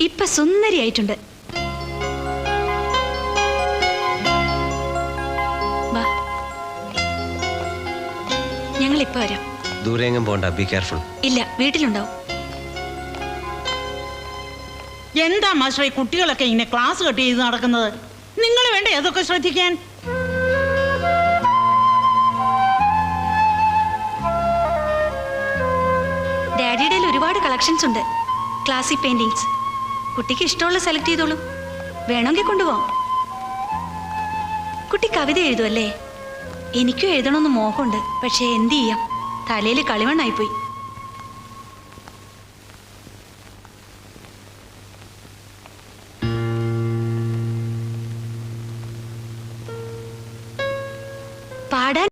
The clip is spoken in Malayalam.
ഇപ്പൊ സുന്ദരിയായിട്ടുണ്ട്. ഞങ്ങൾ ഇപ്പൊ വരാം. ദൂരെങ്ങും പോണ്ട ബി കെയർഫുൾ ഇല്ല വീട്ടിലുണ്ടാവും. എന്താ മാസ്റ്ററെ കുട്ടികളൊക്കെ ഇങ്ങനെ ക്ലാസ് കട്ട് ചെയ്ത് നടക്കുന്നത്? നിങ്ങൾ വേണ്ട ഏതൊക്കെ ശ്രദ്ധിക്കാൻ? ഡാഡിയുടെ ഒരുപാട് കളക്ഷൻസ് ഉണ്ട്. ക്ലാസിക് പെയിന്റിങ്സ് കുട്ടിക്ക് ഇഷ്ടമുള്ള സെലക്ട് ചെയ്തോളൂ. വേണമെങ്കിൽ കൊണ്ടുപോകാം കുട്ടി കവിത എഴുതുമല്ലേ എനിക്കും എഴുതണമെന്ന് മോഹമുണ്ട്. പക്ഷേ എന്ത് ചെയ്യാം? തലയിൽ കളിവണ്ണായിപ്പോയി പാടാൻ